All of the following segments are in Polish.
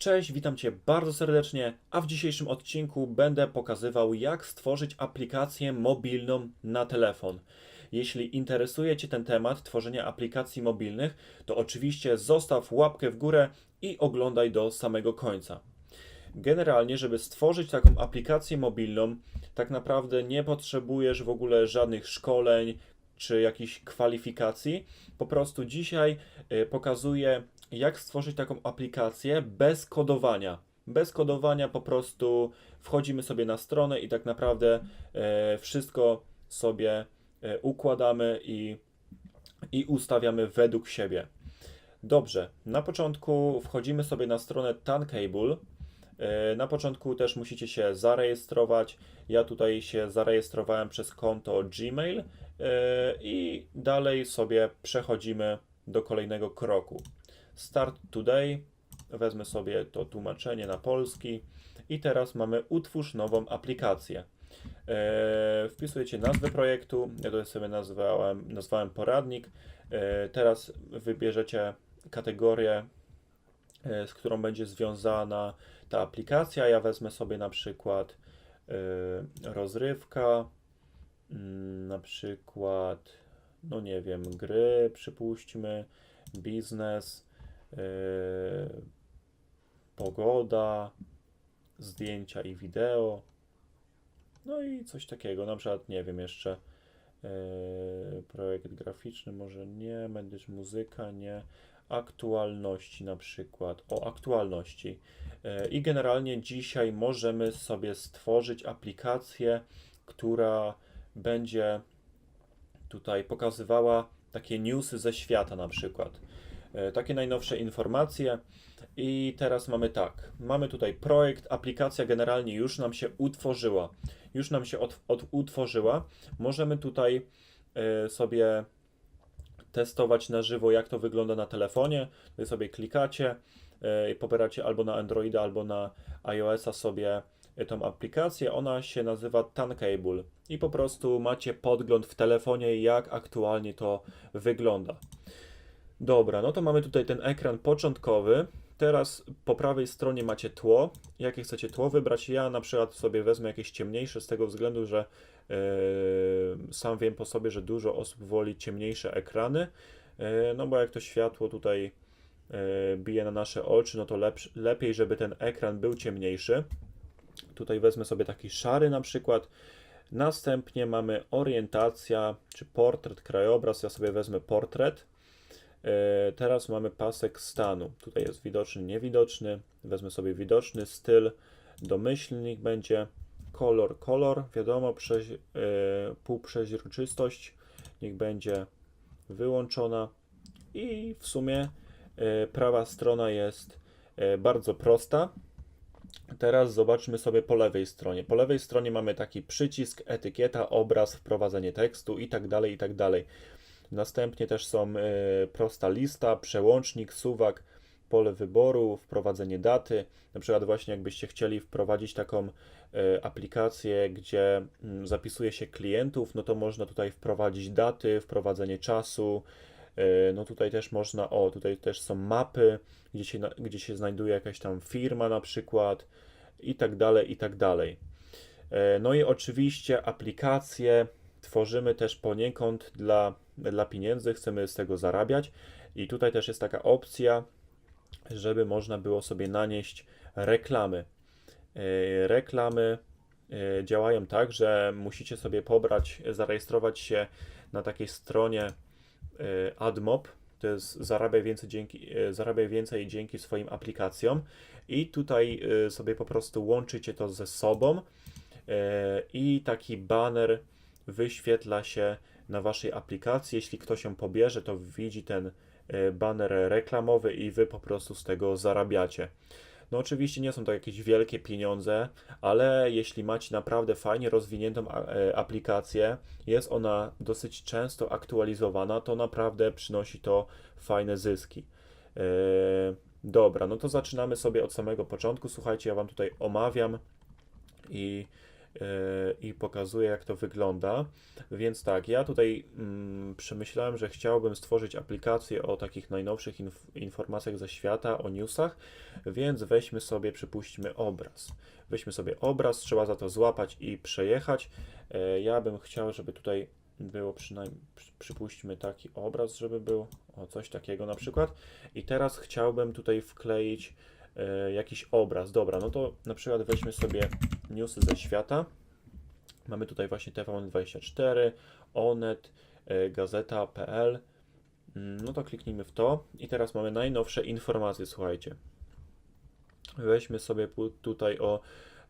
Cześć, witam Cię bardzo serdecznie, a w dzisiejszym odcinku będę pokazywał, jak stworzyć aplikację mobilną na telefon. Jeśli interesuje Cię ten temat tworzenia aplikacji mobilnych, to oczywiście zostaw łapkę w górę i oglądaj do samego końca. Generalnie, żeby stworzyć taką aplikację mobilną, tak naprawdę nie potrzebujesz w ogóle żadnych szkoleń czy jakichś kwalifikacji. Po prostu dzisiaj y, pokazuję, jak stworzyć taką aplikację bez kodowania. Bez kodowania po prostu wchodzimy sobie na stronę i tak naprawdę e, wszystko sobie e, układamy i, i ustawiamy według siebie. Dobrze, na początku wchodzimy sobie na stronę Tancable. E, Na początku też musicie się zarejestrować. Ja tutaj się zarejestrowałem przez konto Gmail e, i dalej sobie przechodzimy do kolejnego kroku. Start Today. Wezmę sobie to tłumaczenie na polski i teraz mamy utwórz nową aplikację. E, wpisujecie nazwę projektu, ja to sobie nazwałem, nazwałem poradnik. E, teraz wybierzecie kategorię, e, z którą będzie związana ta aplikacja. Ja wezmę sobie na przykład rozrywka, mm, na przykład, no nie wiem, gry, przypuśćmy, biznes, pogoda, zdjęcia i wideo. No i coś takiego, na przykład, nie wiem, jeszcze e, projekt graficzny, może nie, medycz, muzyka, nie, aktualności na przykład, o aktualności. E, I generalnie dzisiaj możemy sobie stworzyć aplikację, która będzie tutaj pokazywała takie newsy ze świata na przykład. E, Takie najnowsze informacje. I teraz mamy tak. Mamy tutaj projekt, aplikacja generalnie już nam się utworzyła. Już nam się od, od, utworzyła. Możemy tutaj e, sobie testować na żywo, jak to wygląda na telefonie. Tutaj sobie klikacie e, i pobieracie albo na Androida, albo na iOS-a sobie tą aplikację. Ona się nazywa Tancable i po prostu macie podgląd w telefonie, jak aktualnie to wygląda. Dobra, no to mamy tutaj ten ekran początkowy. Teraz po prawej stronie macie tło. Jakie chcecie tło wybrać? Ja na przykład sobie wezmę jakieś ciemniejsze z tego względu, że e, sam wiem po sobie, że dużo osób woli ciemniejsze ekrany. E, no bo jak to światło tutaj e, bije na nasze oczy, no to lepsz, lepiej, żeby ten ekran był ciemniejszy. Tutaj wezmę sobie taki szary na przykład. Następnie mamy orientacja, czy portret, krajobraz. Ja sobie wezmę portret. E, Teraz mamy pasek stanu. Tutaj jest widoczny, niewidoczny. Wezmę sobie widoczny, styl, domyślnik będzie, kolor, kolor, wiadomo, przeź, e, półprzeźroczystość niech będzie wyłączona i w sumie e, prawa strona jest e, bardzo prosta. Teraz zobaczmy sobie po lewej stronie. Po lewej stronie mamy taki przycisk, etykieta, obraz, wprowadzenie tekstu i tak dalej, i tak dalej. Następnie też są e, prosta lista, przełącznik, suwak, pole wyboru, wprowadzenie daty. Na przykład właśnie jakbyście chcieli wprowadzić taką e, aplikację, gdzie mm, zapisuje się klientów, no to można tutaj wprowadzić daty, wprowadzenie czasu. E, No tutaj też można, o tutaj też są mapy, gdzie się, gdzie się znajduje jakaś tam firma na przykład i tak dalej, i tak dalej. No i oczywiście aplikacje tworzymy też poniekąd dla, dla pieniędzy, chcemy z tego zarabiać. I tutaj też jest taka opcja, żeby można było sobie nanieść reklamy. E, Reklamy e, działają tak, że musicie sobie pobrać, zarejestrować się na takiej stronie e, AdMob. To jest zarabiaj więcej dzięki, zarabiaj więcej dzięki swoim aplikacjom. I tutaj sobie po prostu łączycie to ze sobą i taki banner wyświetla się na waszej aplikacji. Jeśli ktoś ją pobierze, to widzi ten e, banner reklamowy i wy po prostu z tego zarabiacie. No oczywiście nie są to jakieś wielkie pieniądze, ale jeśli macie naprawdę fajnie rozwiniętą e, aplikację, jest ona dosyć często aktualizowana, to naprawdę przynosi to fajne zyski. E, Dobra, no to zaczynamy sobie od samego początku. Słuchajcie, ja Wam tutaj omawiam i i pokazuję, jak to wygląda. Więc tak, ja tutaj mm, przemyślałem, że chciałbym stworzyć aplikację o takich najnowszych inf- informacjach ze świata, o newsach, więc weźmy sobie, przypuśćmy obraz. Weźmy sobie obraz, trzeba za to złapać i przejechać. Yy, ja bym chciał, żeby tutaj było przynajmniej, przy- przypuśćmy taki obraz, żeby był, o coś takiego na przykład. I teraz chciałbym tutaj wkleić e, jakiś obraz. Dobra, no to na przykład weźmy sobie newsy ze świata. Mamy tutaj właśnie TVN24, Onet, e, Gazeta.pl. Mm, No to kliknijmy w to i teraz mamy najnowsze informacje, słuchajcie. Weźmy sobie tutaj o,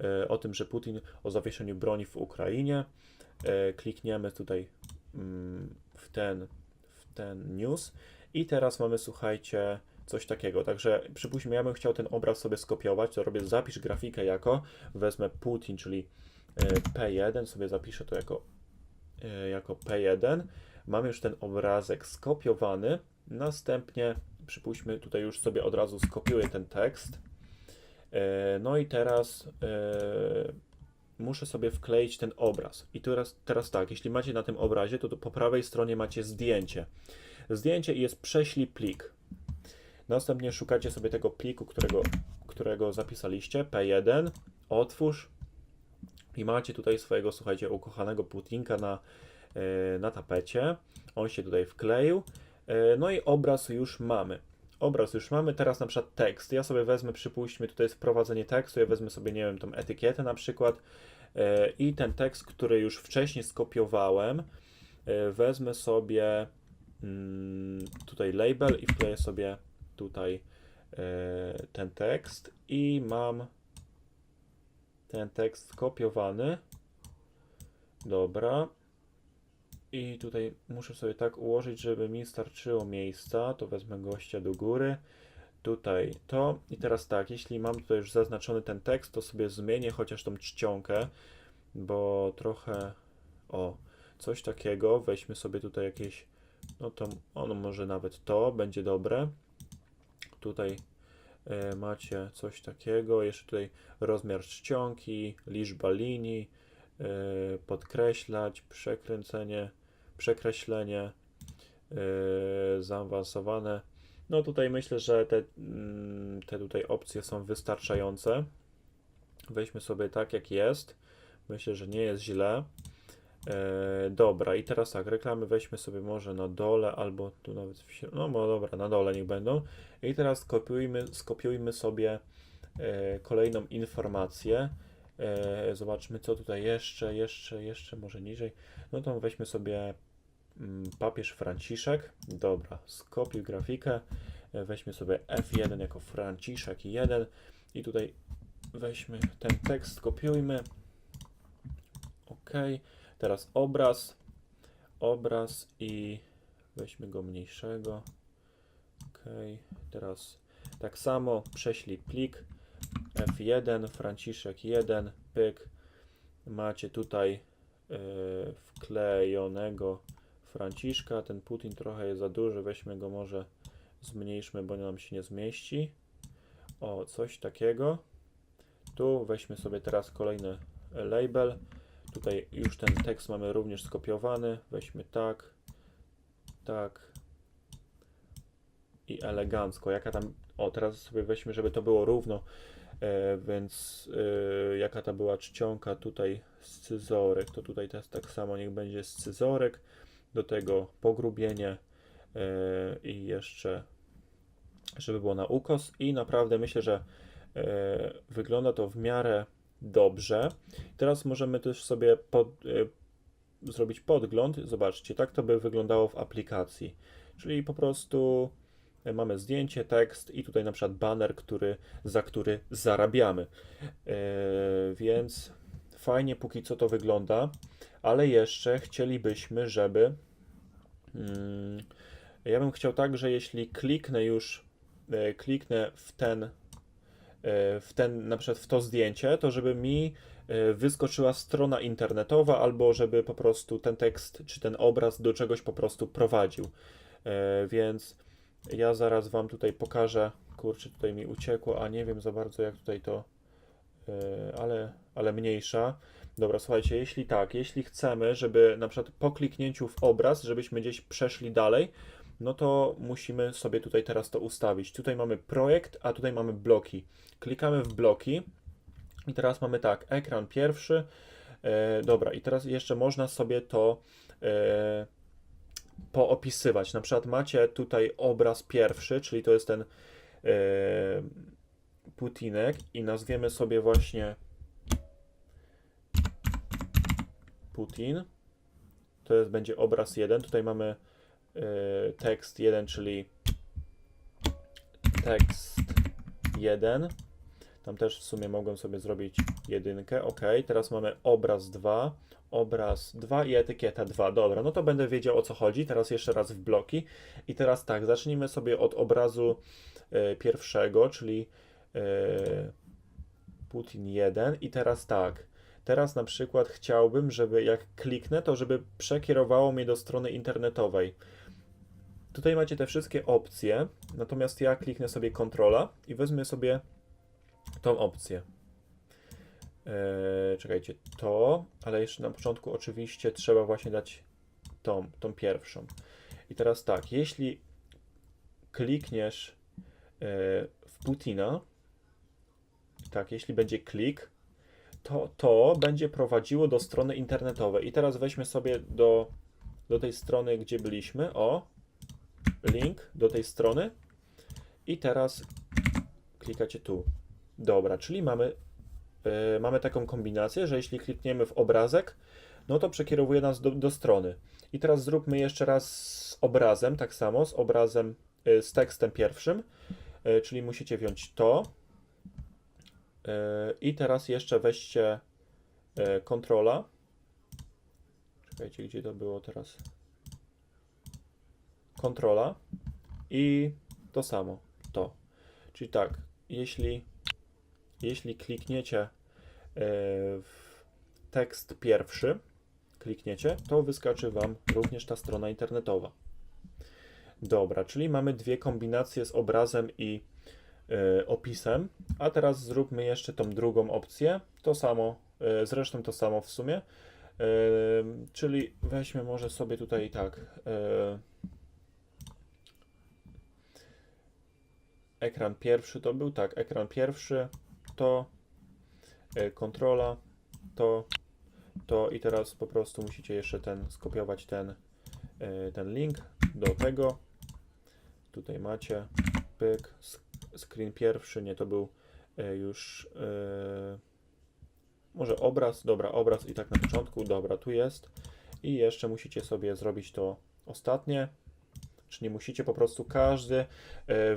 e, o tym, że Putin o zawieszeniu broni w Ukrainie. E, Klikniemy tutaj mm, w ten, w ten news i teraz mamy, słuchajcie, coś takiego. Także przypuśćmy, ja bym chciał ten obraz sobie skopiować, to robię zapisz grafikę jako, wezmę Putin, czyli e, P1, sobie zapiszę to jako, e, jako P1. Mamy już ten obrazek skopiowany. Następnie przypuśćmy, tutaj już sobie od razu skopiuję ten tekst. E, No i teraz muszę sobie wkleić ten obraz. I teraz, teraz tak, jeśli macie na tym obrazie, to tu po prawej stronie macie zdjęcie. Zdjęcie jest prześlij plik. Następnie szukacie sobie tego pliku, którego, którego zapisaliście, P1, otwórz i macie tutaj swojego, słuchajcie, ukochanego Putinka na, e, na tapecie. On się tutaj wkleił. E, No i obraz już mamy. Obraz już mamy, teraz na przykład tekst. Ja sobie wezmę, przypuśćmy, tutaj jest wprowadzenie tekstu, ja wezmę sobie, nie wiem, tą etykietę na przykład e, i ten tekst, który już wcześniej skopiowałem, wezmę sobie mm, tutaj label i wkleję sobie tutaj e, ten tekst i mam ten tekst skopiowany. Dobra. I tutaj muszę sobie tak ułożyć, żeby mi starczyło miejsca. To wezmę gościa do góry. Tutaj to. I teraz tak, jeśli mam tutaj już zaznaczony ten tekst, to sobie zmienię chociaż tą czcionkę, bo trochę. O, coś takiego. Weźmy sobie tutaj jakieś. No to ono może nawet to będzie dobre. Tutaj e, macie coś takiego. Jeszcze tutaj rozmiar czcionki, liczba linii, e, podkreślać, przekręcenie, przekreślenie, e, zaawansowane. No tutaj myślę, że te, mm, te tutaj opcje są wystarczające. Weźmy sobie tak jak jest. Myślę, że nie jest źle. E, dobra, i teraz tak, reklamy weźmy sobie może na dole, albo tu nawet w środ- No bo dobra, na dole niech będą. I teraz skopiujmy, skopiujmy sobie e, kolejną informację. E, zobaczmy, co tutaj jeszcze, jeszcze, jeszcze, może niżej. No to weźmy sobie mm, papież Franciszek. Dobra, skopiuj grafikę. E, weźmy sobie F1 jako Franciszek 1 i tutaj weźmy ten tekst, skopiujmy. OK. Teraz obraz. Obraz i weźmy go mniejszego. OK. Teraz tak samo prześlij plik. F1, Franciszek 1, pyk. Macie tutaj e, wklejonego Franciszka. Ten Putin trochę jest za duży, weźmy go może zmniejszmy, bo nam się nie zmieści. O, coś takiego. Tu weźmy sobie teraz kolejny label. Tutaj już ten tekst mamy również skopiowany. Weźmy tak, tak i elegancko. Jaka tam. O, teraz sobie weźmy, żeby to było równo. E, więc e, jaka ta była czcionka tutaj scyzorek, to tutaj też tak samo niech będzie scyzorek. Do tego pogrubienie e, i jeszcze, żeby było na ukos. I naprawdę myślę, że e, wygląda to w miarę dobrze. Teraz możemy też sobie pod, e, zrobić podgląd. Zobaczcie, tak to by wyglądało w aplikacji. Czyli po prostu e, mamy zdjęcie, tekst i tutaj na przykład banner, który, za który zarabiamy. E, więc fajnie póki co to wygląda, ale jeszcze chcielibyśmy, żeby mm, ja bym chciał tak, że jeśli kliknę już e, kliknę w ten w ten, na przykład w to zdjęcie, to żeby mi e, wyskoczyła strona internetowa, albo żeby po prostu ten tekst czy ten obraz do czegoś po prostu prowadził. E, Więc ja zaraz Wam tutaj pokażę. Kurczę, tutaj mi uciekło, a nie wiem za bardzo jak tutaj to, e, ale, ale mniejsza. Dobra, słuchajcie, jeśli tak, jeśli chcemy, żeby na przykład po kliknięciu w obraz, żebyśmy gdzieś przeszli dalej, no to musimy sobie tutaj teraz to ustawić. Tutaj mamy projekt, a tutaj mamy bloki. Klikamy w bloki i teraz mamy tak, ekran pierwszy. E, dobra, i teraz jeszcze można sobie to e, poopisywać. Na przykład macie tutaj obraz pierwszy, czyli to jest ten e, Putinek i nazwiemy sobie właśnie Putin. To jest, będzie obraz 1. Tutaj mamy tekst 1, czyli tekst 1. Tam też w sumie mogłem sobie zrobić jedynkę. Ok, teraz mamy obraz 2, obraz 2 i etykieta 2. Dobra, no to będę wiedział o co chodzi. Teraz jeszcze raz w bloki. I teraz tak, zacznijmy sobie od obrazu e, pierwszego, czyli e, Putin 1. I teraz tak, teraz na przykład chciałbym, żeby jak kliknę, to żeby przekierowało mnie do strony internetowej. Tutaj macie te wszystkie opcje, natomiast ja kliknę sobie kontrola i wezmę sobie tą opcję. Eee, czekajcie, to, ale jeszcze na początku oczywiście trzeba właśnie dać tą, tą pierwszą. I teraz tak, jeśli klikniesz e, w Putina, tak, jeśli będzie klik, to to będzie prowadziło do strony internetowej. I teraz weźmy sobie do, do tej strony, gdzie byliśmy. O, link do tej strony. I teraz klikacie tu. Dobra, czyli mamy, yy, mamy taką kombinację, że jeśli klikniemy w obrazek, no to przekierowuje nas do, do strony. I teraz zróbmy jeszcze raz z obrazem, tak samo, z obrazem, yy, z tekstem pierwszym, yy, czyli musicie wziąć to. Yy, I teraz jeszcze weźcie kontrola. Czekajcie, gdzie to było teraz? Kontrola i to samo, to. Czyli tak, jeśli jeśli klikniecie e, w tekst pierwszy, klikniecie, to wyskoczy Wam również ta strona internetowa. Dobra, czyli mamy dwie kombinacje z obrazem i e, opisem, a teraz zróbmy jeszcze tą drugą opcję, to samo, e, zresztą to samo w sumie, czyli weźmy może sobie tutaj tak, ekran pierwszy to był, tak, ekran pierwszy, to, e, kontrola, to, to i teraz po prostu musicie jeszcze ten, skopiować ten, e, ten link do tego. Tutaj macie, pyk, screen pierwszy, nie, to był e, już może obraz, dobra, obraz i tak na początku, dobra, tu jest. I jeszcze musicie sobie zrobić to ostatnie, czy nie musicie, po prostu każdy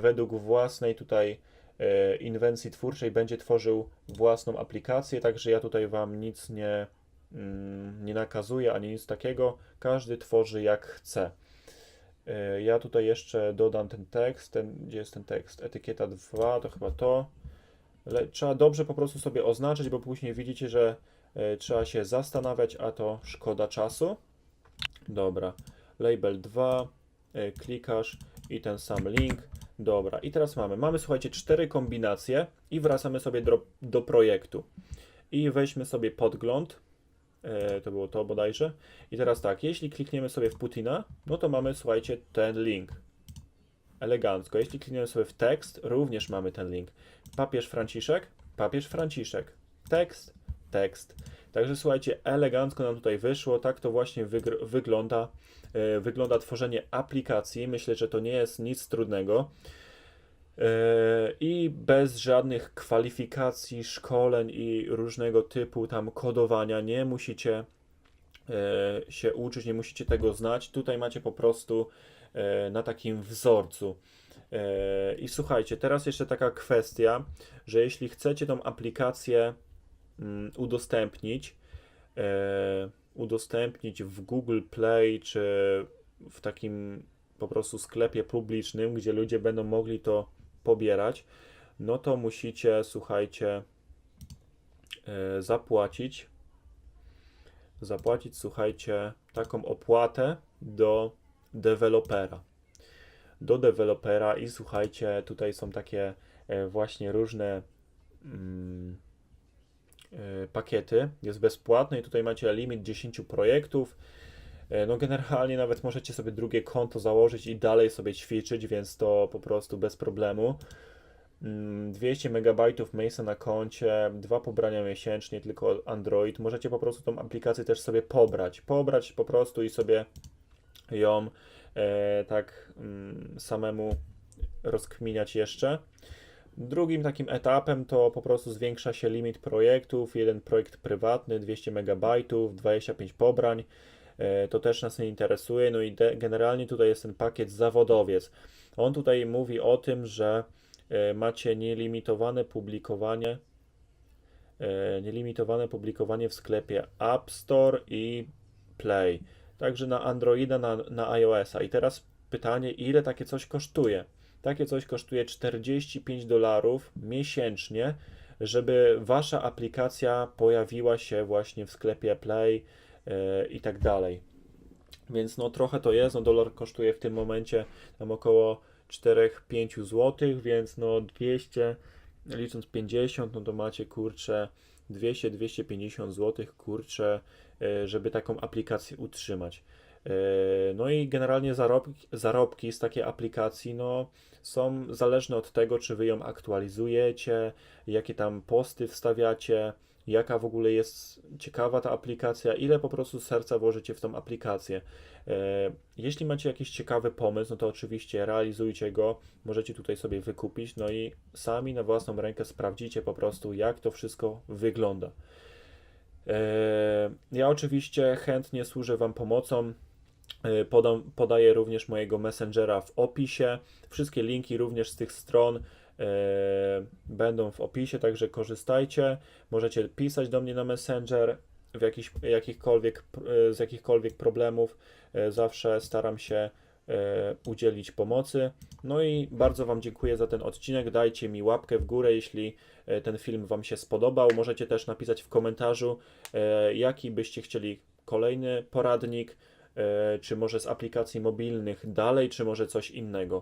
według własnej tutaj E, inwencji twórczej będzie tworzył własną aplikację, także ja tutaj Wam nic nie, mm, nie nakazuję ani nic takiego. Każdy tworzy jak chce. E, ja tutaj jeszcze dodam ten tekst, ten, gdzie jest ten tekst, etykieta 2, to chyba to. Ale trzeba dobrze po prostu sobie oznaczyć, bo później widzicie, że e, trzeba się zastanawiać, a to szkoda czasu. Dobra, label 2, klikasz i ten sam link Dobra, i teraz mamy, mamy słuchajcie, cztery kombinacje i wracamy sobie do, do projektu. I weźmy sobie podgląd, e, to było to bodajże. I teraz tak, jeśli klikniemy sobie w Putina, no to mamy, słuchajcie, ten link. Elegancko. Jeśli klikniemy sobie w tekst, również mamy ten link. Papież Franciszek, papież Franciszek. Tekst, tekst. Także słuchajcie, elegancko nam tutaj wyszło. Tak to właśnie wygląda E, wygląda tworzenie aplikacji. Myślę, że to nie jest nic trudnego. E, I bez żadnych kwalifikacji, szkoleń i różnego typu tam kodowania nie musicie e, się uczyć, nie musicie tego znać. Tutaj macie po prostu na takim wzorcu. I słuchajcie, teraz jeszcze taka kwestia, że jeśli chcecie tą aplikację udostępnić, udostępnić w Google Play czy w takim po prostu sklepie publicznym, gdzie ludzie będą mogli to pobierać, no to musicie, słuchajcie, e, zapłacić. Zapłacić, słuchajcie, taką opłatę do dewelopera. Do dewelopera i słuchajcie, tutaj są takie e, właśnie różne mm, e, pakiety. Jest bezpłatny i tutaj macie limit 10 projektów. E, No generalnie nawet możecie sobie drugie konto założyć i dalej sobie ćwiczyć, więc to po prostu bez problemu. Mm, 200 MB miejsca na koncie, dwa pobrania miesięcznie, tylko Android. Możecie po prostu tą aplikację też sobie pobrać. Pobrać po prostu i sobie ją e, tak mm, samemu rozkminiać jeszcze. Drugim takim etapem to po prostu zwiększa się limit projektów. Jeden projekt prywatny, 200 MB, 25 pobrań. E, To też nas nie interesuje. No i generalnie tutaj jest ten pakiet zawodowiec. On tutaj mówi o tym, że e, macie nielimitowane publikowanie e, nielimitowane publikowanie w sklepie App Store i Play. Także na Androida, na, na iOS-a. I teraz pytanie, ile takie coś kosztuje? Takie coś kosztuje 45 dolarów miesięcznie, żeby wasza aplikacja pojawiła się właśnie w sklepie Play e, i tak dalej. Więc no trochę to jest, no dolar kosztuje w tym momencie tam około 4-5 zł, więc no 200 licząc 50, no to macie kurczę 200-250 zł, kurczę, e, żeby taką aplikację utrzymać. E, No i generalnie zarobki, zarobki z takiej aplikacji no, są zależne od tego, czy wy ją aktualizujecie, jakie tam posty wstawiacie, jaka w ogóle jest ciekawa ta aplikacja, ile po prostu serca włożycie w tą aplikację. E, Jeśli macie jakiś ciekawy pomysł, no to oczywiście realizujcie go, możecie tutaj sobie wykupić, no i sami na własną rękę sprawdzicie po prostu, jak to wszystko wygląda. E, Ja oczywiście chętnie służę Wam pomocą. E, Podam, podaję również mojego messengera w opisie. Wszystkie linki również z tych stron e, będą w opisie, także korzystajcie. Możecie pisać do mnie na Messenger w jakichś, jakichkolwiek, e, z jakichkolwiek problemów. Zawsze staram się udzielić pomocy. No i bardzo Wam dziękuję za ten odcinek. Dajcie mi łapkę w górę, jeśli ten film Wam się spodobał. Możecie też napisać w komentarzu, jaki byście chcieli kolejny poradnik, czy może z aplikacji mobilnych dalej, czy może coś innego.